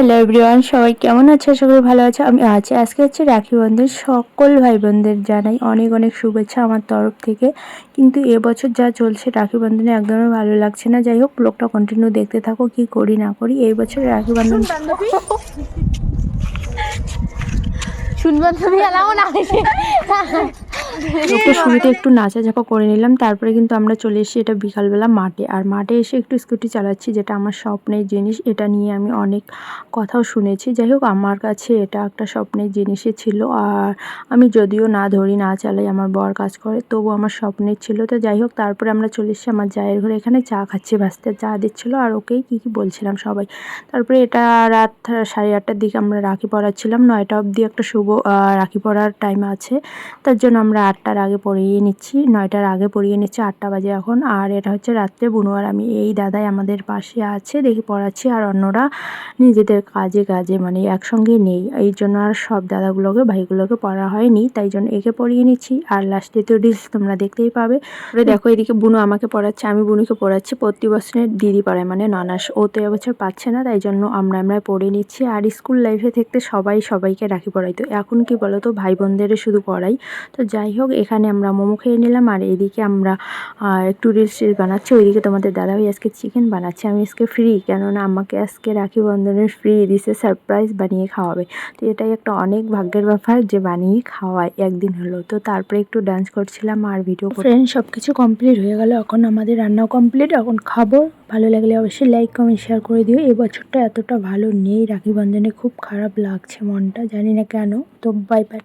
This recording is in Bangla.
হ্যালো এভরিওয়ান সবাই কেমন আছে? আশা করি ভালো আছে। আমি আছি আজকে হচ্ছে রাখি বন্ধন সকল ভাই বোনদের জানাই অনেক অনেক শুভেচ্ছা আমার তরফ থেকে। কিন্তু এবছর যা চলছে রাখি বন্ধনে একদমই ভালো লাগছে না। যাই হোক ব্লগটা কন্টিনিউ দেখতে থাকো কি করি না করি। এই বছর রাখি বন্ধন শুনবেন তুমি এলাও না। একটু শুরুতে একটু নাচাঝাপা করে নিলাম তারপরে কিন্তু আমরা চলে এসেছি এটা বিকালবেলা মাঠে। আর মাঠে এসে একটু স্কুটি চালাচ্ছি যেটা আমার স্বপ্নের জিনিস এটা নিয়ে আমি অনেক কথাও শুনেছি। যাই হোক আমার কাছে এটা একটা স্বপ্নের জিনিসই ছিল। আর আমি যদিও না ধরি না চালাই আমার বর কাজ করে তবু আমার স্বপ্নের ছিল। তো যাই হোক তারপরে আমরা চলে এসেছি আমার জায়ের ঘরে। এখানে চা খাচ্ছি ভাসতে চা দিচ্ছিল আর ওকেই কী কী বলছিলাম সবাই। তারপরে এটা রাত সাড়ে আটটার দিকে আমরা রাখি পড়াচ্ছিলাম। নয়টা অবধি একটা শুভ রাখি পড়ার টাইম আছে। তার জন্য আমরা আটটার আগে পড়িয়ে নিচ্ছি, নয়টার আগে পড়িয়ে নিচ্ছি, আটটা বাজে এখন। আর এটা হচ্ছে রাত্রে বুনু আর আমি, এই দাদাই আমাদের পাশে আছে, দেখি পড়াচ্ছি। আর অন্যরা নিজেদের কাজে কাজে মানে একসঙ্গে নেই। এই জন্য আর সব দাদাগুলোকে, ভাইগুলোকে পড়া হয়নি, তাই জন্য একে পড়িয়ে নিচ্ছি। আর লাস্টে তো রিলস তোমরা দেখতেই পাবে। দেখো, এদিকে বুনু আমাকে পড়াচ্ছে, আমি বুনুকে পড়াচ্ছি। প্রতি বছরের দিদি পড়ায় মানে ননাস। ও তো এবছর পাচ্ছে না, তাই জন্য আমরা আমরা পড়ে নিচ্ছি। আর স্কুল লাইফে থাকতে সবাই সবাইকে রাখি পড়াইতো এখন কি বলো তো ভাই বোনদের শুধু পড়াই। তো যাই হোক এখানে আমরা মোমো খেয়ে নিলাম, আর এদিকে আমরা একটু রিলস টিলস বানাচ্ছি। ওইদিকে তোমাদের দাদা দাদাভাই আজকে চিকেন বানাচ্ছে। আমি আজকে ফ্রি কেননা আমাকে আজকে রাখি বন্ধনের ফ্রি দিছে সারপ্রাইজ বানিয়ে খাওয়াবে। তো এটাই একটা অনেক ভাগ্যের ব্যাপার যে বানিয়ে খাওয়ায় একদিন হলো। তো তারপরে একটু ডান্স করছিলাম আর ভিডিও ফ্রেন্ড সব কিছু কমপ্লিট হয়ে গেল। এখন আমাদের রান্নাও কমপ্লিট এখন খাব। ভালো লাগলে অবশ্যই লাইক কমেন্ট শেয়ার করে দিও। এই বছরটা এতটা ভালো নেই। রাখি বন্ধনে খুব খারাপ লাগছে মনটা। জানি না কেন। তো বাই বাই